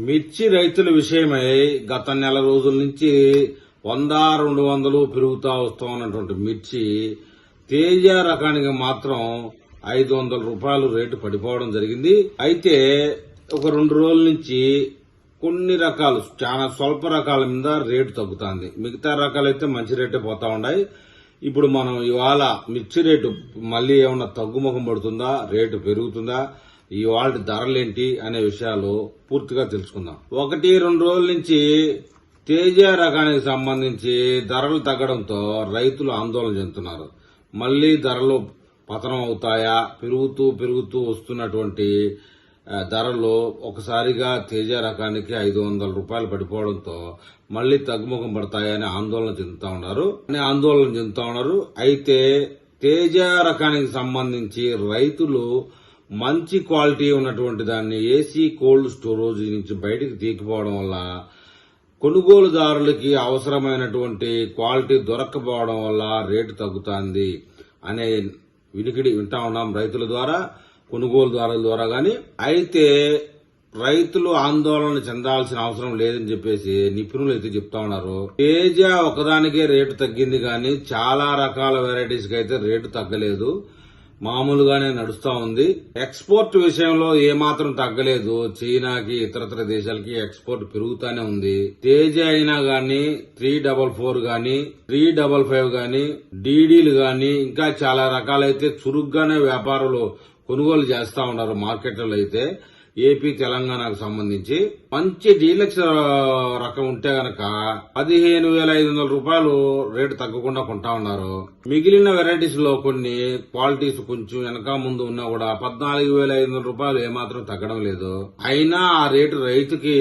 మిర్చి రైతుల విషయమై గత నెల రోజుల నుంచి వంద రెండు వందలు పెరుగుతా వస్తూ ఉన్నటువంటి మిర్చి తేజ రకానికి మాత్రం ఐదు వందల రూపాయలు రేటు పడిపోవడం జరిగింది. అయితే ఒక రెండు రోజుల నుంచి కొన్ని రకాలు చాలా స్వల్ప రకాల మీద రేటు తగ్గుతుంది. మిగతా రకాలైతే మంచి రేటే పోతా ఉన్నాయి. ఇప్పుడు మనం ఇవాళ మిర్చి రేటు మళ్ళీ ఏమన్నా తగ్గుముఖం పడుతుందా? రేటు పెరుగుతుందా? ఇవాళ ధరలేంటి అనే విషయాలు పూర్తిగా తెలుసుకుందాం. ఒకటి రెండు రోజుల నుంచి తేజ రకానికి సంబంధించి ధరలు తగ్గడంతో రైతులు ఆందోళన చెందుతున్నారు. మళ్ళీ ధరలు పతనం అవుతాయా? పెరుగుతూ పెరుగుతూ వస్తున్నటువంటి ధరలు ఒకసారిగా తేజ రకానికి ఐదు వందల రూపాయలు పడిపోవడంతో మళ్ళీ తగ్గుముఖం పడతాయని ఆందోళన చెందుతా ఉన్నారు. అని ఆందోళన చెందుతా ఉన్నారు. అయితే తేజ రకానికి సంబంధించి రైతులు మంచి క్వాలిటీ ఉన్నటువంటి దాన్ని ఏసీ కోల్డ్ స్టోరేజ్ నుంచి బయటికి తీకపోవడం వల్ల కొనుగోలుదారులకి అవసరమైనటువంటి క్వాలిటీ దొరక్కపోవడం వల్ల రేటు తగ్గుతుంది అనే వినికిడి వింటా ఉన్నాం రైతుల ద్వారా కొనుగోలుదారుల ద్వారా కానీ అయితే రైతులు ఆందోళన చెందాల్సిన అవసరం లేదని చెప్పేసి నిపుణులు అయితే చెప్తా ఉన్నారు. తేజ ఒకదానికే రేటు తగ్గింది కానీ చాలా రకాల వెరైటీస్కి అయితే రేటు తగ్గలేదు. మామూలుగానే నడుస్తా ఉంది. ఎక్స్పోర్ట్ విషయంలో ఏమాత్రం తగ్గలేదు. చైనాకి ఇతరతర దేశాలకి ఎక్స్పోర్ట్ పెరుగుతానే ఉంది. తేజ అయినా గానీ త్రీ డబల్ ఫోర్ గానీ త్రీ డబల్ ఫైవ్ గానీ డీడీలు గానీ ఇంకా చాలా రకాలైతే చురుగ్గానే వ్యాపారులు కొనుగోలు చేస్తా ఉన్నారు మార్కెట్లలో అయితే. ఏపీ తెలంగాణకు సంబంధించి మంచి డీలక్స్ రకం ఉంటే గనక పదిహేను వేల ఐదు వందల రూపాయలు రేటు తగ్గకుండా కొంటా ఉన్నారు. మిగిలిన వెరైటీస్లో కొన్ని క్వాలిటీస్ కొంచెం వెనక ముందు ఉన్నా కూడా పద్నాలుగు వేల ఐదు వందల రూపాయలు ఏమాత్రం తగ్గడం లేదు. అయినా ఆ రేటు రైతుకి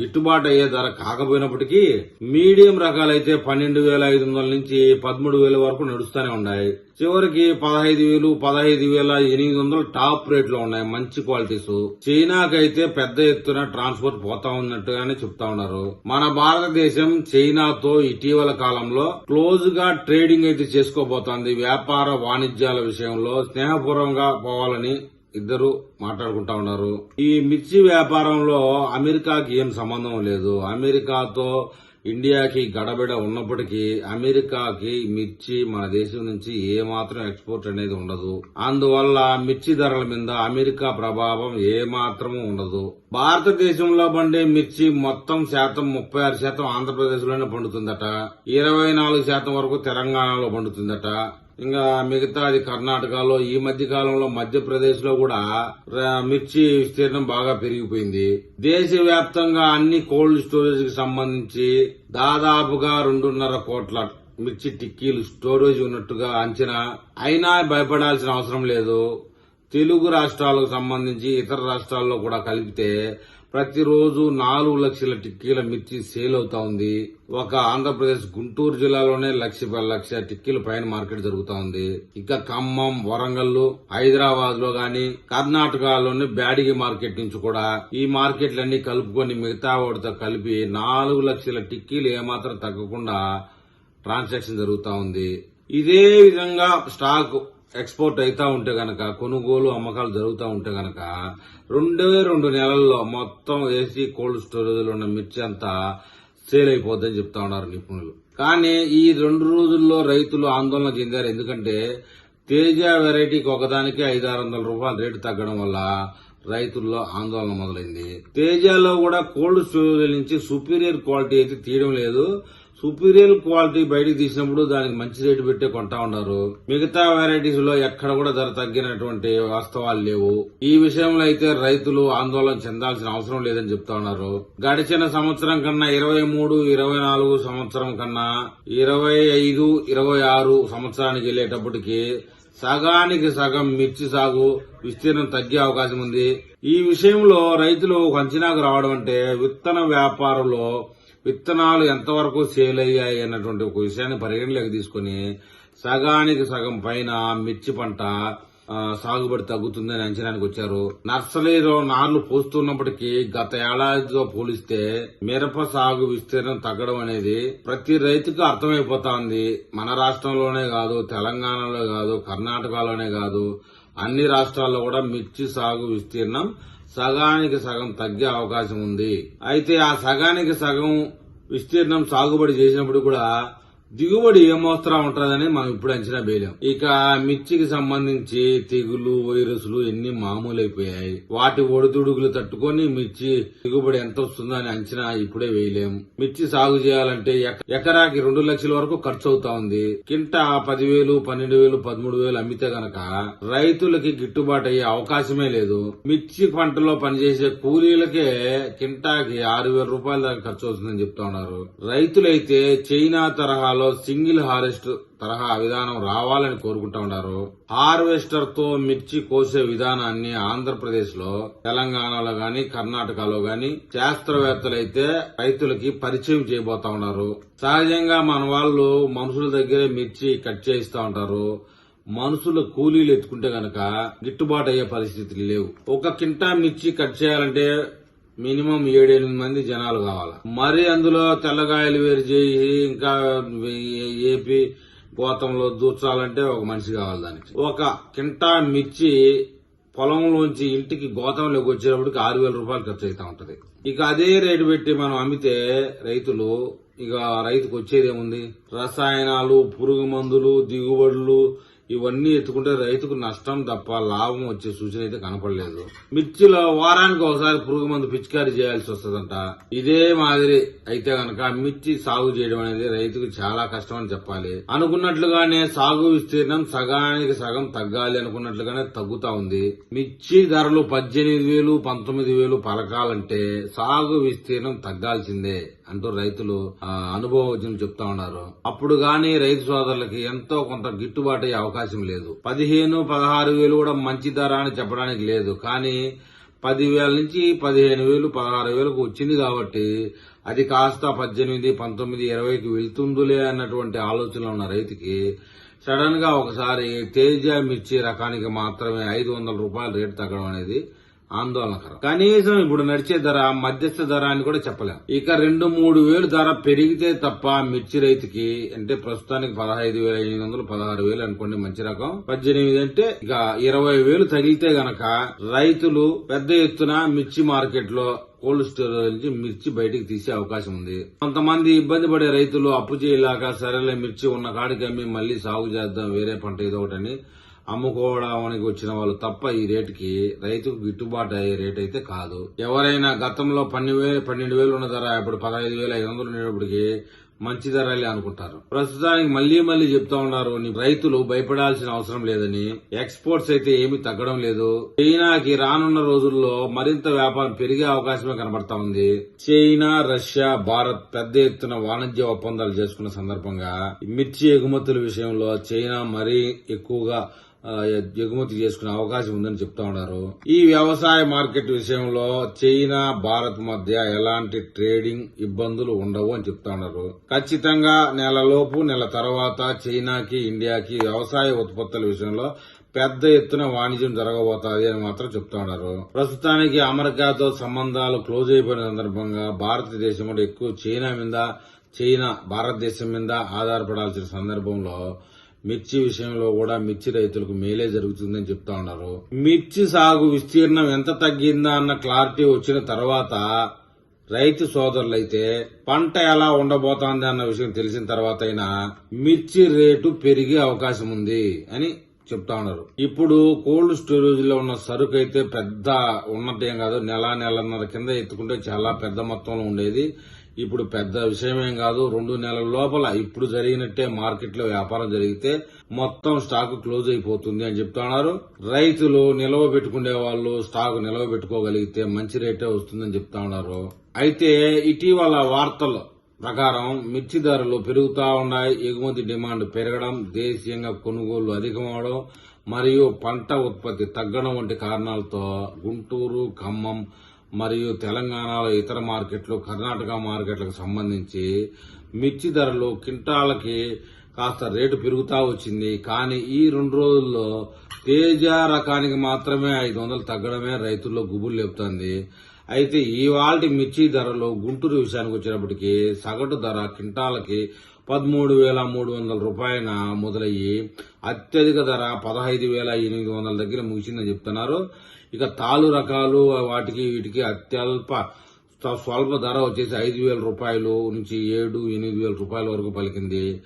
గిట్టుబాటు అయ్యే ధర కాకపోయినప్పటికీ మీడియం రకాలైతే పన్నెండు వేల ఐదు వందల నుంచి పదమూడు వేల వరకు నడుస్తూనే ఉన్నాయి. చివరికి పదహైదు వేలు పదహైదు వేల ఎనిమిది వందలు టాప్ రేట్లో ఉన్నాయి. మంచి క్వాలిటీస్. చైనాకైతే పెద్ద ఎత్తున ట్రాన్స్పోర్ట్ పోతా ఉన్నట్టుగానే చెప్తా ఉన్నారు. మన భారతదేశం చైనాతో ఇటీవల కాలంలో క్లోజ్గా ట్రేడింగ్ అయితే చేసుకోబోతోంది. వ్యాపార వాణిజ్యాల విషయంలో స్నేహపూర్వకంగా పోవాలని ఇద్దరు మాట్లాడుకుంటా ఉన్నారు. ఈ మిర్చి వ్యాపారంలో అమెరికాకి ఏం సంబంధం లేదు. అమెరికాతో ఇండియాకి గడబిడ ఉన్నప్పటికీ అమెరికాకి మిర్చి మన దేశం నుంచి ఏమాత్రం ఎక్స్పోర్ట్ అనేది ఉండదు. అందువల్ల మిర్చి ధరల మీద అమెరికా ప్రభావం ఏ ఉండదు. భారతదేశంలో పండే మిర్చి మొత్తం శాతం ముప్పై ఆరు శాతం ఆంధ్రప్రదేశ్లోనే పండుతుందట. ఇరవై నాలుగు శాతం వరకు తెలంగాణలో పండుతుందట. ఇంకా మిగతాది కర్ణాటకలో ఈ మధ్య కాలంలో మధ్యప్రదేశ్లో కూడా మిర్చి విస్తీర్ణం బాగా పెరిగిపోయింది. దేశవ్యాప్తంగా అన్ని కోల్డ్ స్టోరేజ్కి సంబంధించి దాదాపుగా రెండున్నర కోట్ల మిర్చి టిక్కీలు స్టోరేజ్ ఉన్నట్టుగా అంచనా అయినా భయపడాల్సిన అవసరం లేదు. తెలుగు రాష్ట్రాలకు సంబంధించి ఇతర రాష్ట్రాల్లో కూడా కలిపితే ప్రతిరోజు నాలుగు లక్షల టిక్కీల మిర్చి సేల్ అవుతా ఉంది. ఒక ఆంధ్రప్రదేశ్ గుంటూరు జిల్లాలోనే లక్ష లక్ష టిక్కీల పైన మార్కెట్ జరుగుతా ఉంది. ఇక ఖమ్మం వరంగల్ హైదరాబాద్లో గాని కర్ణాటకలోని బ్యాడిగి మార్కెట్ నుంచి కూడా ఈ మార్కెట్లన్నీ కలుపుకొని మిగతా వాటితో కలిపి నాలుగు లక్షల టిక్కీలు ఏమాత్రం తగ్గకుండా ట్రాన్సాక్షన్ జరుగుతా ఉంది. ఇదే విధంగా స్టాక్ ఎక్స్పోర్ట్ అవుతూ ఉంటే గనక కొనుగోలు అమ్మకాలు జరుగుతూ ఉంటే గనక రెండే రెండు నెలల్లో మొత్తం ఏసీ కోల్డ్ స్టోరేజ్లో ఉన్న మిర్చి అంతా సేల్ అయిపోద్దని చెప్తా ఉన్నారు నిపుణులు. కానీ ఈ రెండు రోజుల్లో రైతులు ఆందోళన చెందారు. ఎందుకంటే తేజ వెరైటీకి ఒకదానికి ఐదు ఆరు వందల రూపాయలు రేటు తగ్గడం వల్ల రైతుల్లో ఆందోళన మొదలైంది. తేజాలో కూడా కోల్డ్ స్టోరేజ్ నుంచి సుపీరియర్ క్వాలిటీ అయితే తీయడం లేదు. సుపీరియర్ క్వాలిటీ బయటికి తీసినప్పుడు దానికి మంచి రేటు పెట్టే కొంటా ఉన్నారు. మిగతా వెరైటీస్లో ఎక్కడ కూడా ధర తగ్గినటువంటి వాస్తవాలు లేవు. ఈ విషయంలో అయితే రైతులు ఆందోళన చెందాల్సిన అవసరం లేదని చెప్తా ఉన్నారు. గడిచిన సంవత్సరం కన్నా ఇరవై మూడు ఇరవై నాలుగు సంవత్సరం కన్నా ఇరవై ఐదు ఇరవై ఆరు సంవత్సరానికి వెళ్ళేటప్పటికి సగానికి సగం మిర్చి సాగు విస్తీర్ణం తగ్గే అవకాశం ఉంది. ఈ విషయంలో రైతులు ఒక అంచనాకు రావడం అంటే విత్తన వ్యాపారంలో విత్తనాలు ఎంతవరకు సేల్ అయ్యాయి అన్నటువంటి ఒక విషయాన్ని పరిగణలోకి తీసుకుని సగానికి సగం పైన మిర్చి పంట సాగుబడి తగ్గుతుందని అంచనానికి వచ్చారు. నర్సరీలో నార్లు పోస్తున్నప్పటికీ గత ఏడాదితో పోలిస్తే మిరప సాగు విస్తీర్ణం తగ్గడం అనేది ప్రతి రైతుకు అర్థమైపోతాంది. మన రాష్ట్రంలోనే కాదు తెలంగాణలో కాదు కర్ణాటకలోనే కాదు అన్ని రాష్ట్రాల్లో కూడా మిర్చి సాగు విస్తీర్ణం సగానికి సగం తగ్గే అవకాశం ఉంది. అయితే ఆ సగానికి సగం విస్తీర్ణం సాగుబడి చేసినప్పుడు కూడా దిగుబడి ఏమోస్తరా ఉంటుందని మనం ఇప్పుడు అంచనా వేయలేం. ఇక మిర్చికి సంబంధించి తెగులు వైరస్లు ఎన్ని మామూలు అయిపోయాయి వాటి ఒడిదుడుగులు తట్టుకొని మిర్చి దిగుబడి ఎంత వస్తుందో అని అంచనా ఇప్పుడే వేయలేం. మిర్చి సాగు చేయాలంటే ఎక- ఎకరాకి రెండు లక్షల వరకు ఖర్చు అవుతా ఉంది. కింట పదివేలు పన్నెండు వేలు పదమూడు వేలు అమ్మితే గనక రైతులకి గిట్టుబాటు అయ్యే అవకాశమే లేదు. మిర్చి పంటలో పనిచేసే కూలీలకే కింటాకి ఆరు వేల రూపాయల దాకా ఖర్చు అవుతుందని చెప్తా ఉన్నారు. రైతులైతే చైనా తరహాలో సింగిల్ హార్వెస్ట్ తరహా విధానం రావాలని కోరుకుంటా ఉన్నారు. హార్వెస్టర్తో మిర్చి కోసే విధానాన్ని ఆంధ్రప్రదేశ్లో తెలంగాణలో గాని కర్ణాటకలో గాని శాస్త్రవేత్తలైతే రైతులకి పరిచయం చేయబోతా ఉన్నారు. సహజంగా మన వాళ్ళు మనుషుల దగ్గరే మిర్చి కట్ చేయిస్తా ఉంటారు. మనుషుల కూలీలు ఎత్తుకుంటే గనక గిట్టుబాటు అయ్యే పరిస్థితులు లేవు. ఒక కింటా మిర్చి కట్ చేయాలంటే మినిమం ఏడెనిమిది మంది జనాలు కావాలి? మరి అందులో తెల్లగాయలు వేరు చేయి ఇంకా ఏపీ గోతంలో దూర్చాలంటే ఒక మనిషి కావాలి దానికి. ఒక కింటా మిర్చి పొలంలోంచి ఇంటికి గోతంలోకి వచ్చేటప్పటికి ఆరు వేల రూపాయలు ఖర్చు అవుతా ఉంటది. ఇక అదే రేటు పెట్టి మనం అమ్మితే రైతులు ఇక రైతుకు వచ్చేదేముంది రసాయనాలు పురుగు మందులు దిగుబడులు ఇవన్నీ ఎత్తుకుంటే రైతుకు నష్టం తప్ప లాభం వచ్చే సూచన అయితే కనపడలేదు. మిర్చిలో వారానికి ఒకసారి పురుగు మందు పిచికారీ చేయాల్సి వస్తుందంట. ఇదే మాదిరి అయితే గనక మిర్చి సాగు చేయడం అనేది రైతుకు చాలా కష్టం అని చెప్పాలి. అనుకున్నట్లుగానే సాగు విస్తీర్ణం సగానికి సగం తగ్గాలి అనుకున్నట్లుగానే తగ్గుతా ఉంది. మిర్చి ధరలు పద్దెనిమిది వేలు పంతొమ్మిది వేలు పలకాలంటే సాగు విస్తీర్ణం తగ్గాల్సిందే. అంటూ రైతులు అనుభవజ్ఞులు చెప్తా ఉన్నారు. అప్పుడు గాని రైతు సోదరులకి ఎంతో కొంత గిట్టుబాటు అయ్యే అవకాశం లేదు. పదిహేను పదహారు వేలు కూడా మంచి ధర అని చెప్పడానికి లేదు. కానీ పదివేల నుంచి పదిహేను వేలు పదహారు వేలకు వచ్చింది కాబట్టి అది కాస్త పద్దెనిమిది పంతొమ్మిది ఇరవైకి వెళ్తుందిలే అన్నటువంటి ఆలోచన ఉన్న రైతుకి సడన్గా ఒకసారి తేజ మిర్చి రకానికి మాత్రమే ఐదు వందల రూపాయల రేటు తగ్గడం అనేది ఆందోళనకరం. కనీసం ఇప్పుడు నడిచే ధర మధ్యస్థ ధర అని కూడా చెప్పలేము ఇక రెండు మూడు వేలు ధర పెరిగితే తప్ప మిర్చి రైతుకి అంటే ప్రస్తుతానికి పదహైదు వేల ఎనిమిది వందలు పదహారు వేలు అనుకోండి మంచి రకం. పద్దెనిమిది అంటే ఇక ఇరవై వేలు తగిలితే గనక రైతులు పెద్ద ఎత్తున మిర్చి మార్కెట్లో కోల్డ్ స్టోరేజ్ నుంచి మిర్చి బయటికి తీసే అవకాశం ఉంది. కొంతమంది ఇబ్బంది పడే రైతులు అప్పు చేయలేక సరేలే మిర్చి ఉన్న కాడికి అమ్మి మళ్ళీ సాగు చేద్దాం వేరే పంట ఏదో ఒకటని అమ్ముకోవడానికి వచ్చిన వాళ్ళు తప్ప ఈ రేటుకి రైతుకు గిట్టుబాటు అయ్యే రేట్ అయితే కాదు. ఎవరైనా గతంలో పన్నెండు వేలు పన్నెండు వేలు ఉన్న ధర ఇప్పుడు పదహైదు వేల ఐదు వందలు ఉండేటప్పటికి మంచి ధరలే అనుకుంటారు. ప్రస్తుతానికి మళ్ళీ మళ్ళీ చెప్తా ఉన్నారు నీ రైతులు భయపడాల్సిన అవసరం లేదని. ఎక్స్పోర్ట్స్ అయితే ఏమీ తగ్గడం లేదు. చైనాకి రానున్న రోజుల్లో మరింత వ్యాపారం పెరిగే అవకాశమే కనబడతా ఉంది. చైనా రష్యా భారత్ పెద్ద ఎత్తున వాణిజ్య ఒప్పందాలు చేసుకున్న సందర్భంగా మిర్చి ఎగుమతుల విషయంలో చైనా మరీ ఎక్కువగా ఎగుమతి చేసుకునే అవకాశం ఉందని చెప్తా ఉన్నారు. ఈ వ్యవసాయ మార్కెట్ విషయంలో చైనా భారత్ మధ్య ఎలాంటి ట్రేడింగ్ ఇబ్బందులు ఉండవు అని చెప్తా ఉన్నారు. ఖచ్చితంగా నెలలోపు నెల తర్వాత చైనాకి ఇండియాకి వ్యవసాయ ఉత్పత్తుల విషయంలో పెద్ద ఎత్తున వాణిజ్యం జరగబోతాది అని మాత్రం చెప్తా ఉన్నారు. ప్రస్తుతానికి అమెరికాతో సంబంధాలు క్లోజ్ అయిపోయిన సందర్భంగా భారతదేశం కూడా ఎక్కువ చైనా మీద చైనా భారతదేశం మీద ఆధారపడాల్సిన సందర్భంలో మిర్చి విషయంలో కూడా మిర్చి రైతులకు మేలే జరుగుతుందని చెప్తా ఉన్నారు. మిర్చి సాగు విస్తీర్ణం ఎంత తగ్గిందా అన్న క్లారిటీ వచ్చిన తర్వాత రైతు సోదరులైతే పంట ఎలా ఉండబోతోంది అన్న విషయం తెలిసిన తర్వాత అయినా మిర్చి రేటు పెరిగే అవకాశం ఉంది అని చెప్తా ఉన్నారు. ఇప్పుడు కోల్డ్ స్టోరేజ్లో ఉన్న సరుకు అయితే పెద్ద ఉన్నట్టేం కాదు. నెల నెలన్నర కింద ఎత్తుకుంటే చాలా పెద్ద మొత్తంలో ఉండేది. ఇప్పుడు పెద్ద విషయమేం కాదు రెండు నెలల లోపల ఇప్పుడు జరిగినట్టే మార్కెట్లో వ్యాపారం జరిగితే మొత్తం స్టాక్ క్లోజ్ అయిపోతుంది అని చెప్తున్నారు. రైతులు నిల్వ పెట్టుకునే వాళ్ళు స్టాక్ నిల్వ పెట్టుకోగలిగితే మంచి రేటే వస్తుందని చెప్తా ఉన్నారు అయితే ఇటీవల వార్తలు ప్రకారం మిర్చి ధరలు పెరుగుతా ఉన్నాయి. ఎగుమతి డిమాండ్ పెరగడం దేశీయంగా కొనుగోళ్ళు అధికమవడం మరియు పంట ఉత్పత్తి తగ్గడం వంటి కారణాలతో గుంటూరు ఖమ్మం మరియు తెలంగాణలో ఇతర మార్కెట్లు కర్ణాటక మార్కెట్లకు సంబంధించి మిర్చి ధరలు కింటాలకి కాస్త రేటు పెరుగుతా వచ్చింది. కానీ ఈ రెండు రోజుల్లో తేజ రకానికి మాత్రమే ఐదు వందలు తగ్గడమే రైతుల్లో గుబులు లేపుతోంది. అయితే ఇవాళ మిర్చి ధరలు గుంటూరు విషయానికి వచ్చినప్పటికీ సగటు ధర కింటాలకి పదమూడు వేల మూడు వందల రూపాయల మొదలయ్యి అత్యధిక ధర పదహైదు వేల ఎనిమిది వందల దగ్గర ముగిసిందని చెప్తున్నారు. ఇక తాలు రకాలు వాటికి వీటికి అత్యల్ప స్వల్ప ధర వచ్చేసి ఐదు వేల రూపాయలు నుంచి ఏడు ఎనిమిది వేల రూపాయల వరకు పలికింది.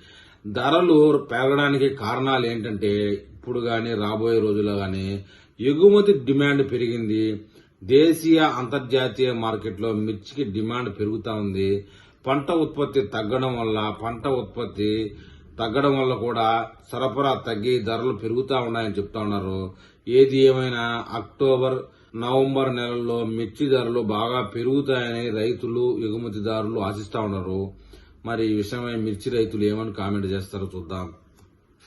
ధరలు పెరగడానికి కారణాలు ఏంటంటే ఇప్పుడు కానీ రాబోయే రోజుల్లో కానీ ఎగుమతి డిమాండ్ పెరిగింది. దేశీయ అంతర్జాతీయ మార్కెట్లో మిర్చికి డిమాండ్ పెరుగుతా ఉంది. పంట ఉత్పత్తి తగ్గడం వల్ల పంట ఉత్పత్తి తగ్గడం వల్ల కూడా సరఫరా తగ్గి ధరలు పెరుగుతా ఉన్నాయని చెప్తా ఉన్నారు. ఏది ఏమైనా అక్టోబర్ నవంబర్ నెలల్లో మిర్చి ధరలు బాగా పెరుగుతాయని రైతులు ఎగుమతిదారులు ఆశిస్తా ఉన్నారు. మరి ఈ విషయమై మిర్చి రైతులు ఏమని కామెంట్ చేస్తారో చూద్దాం.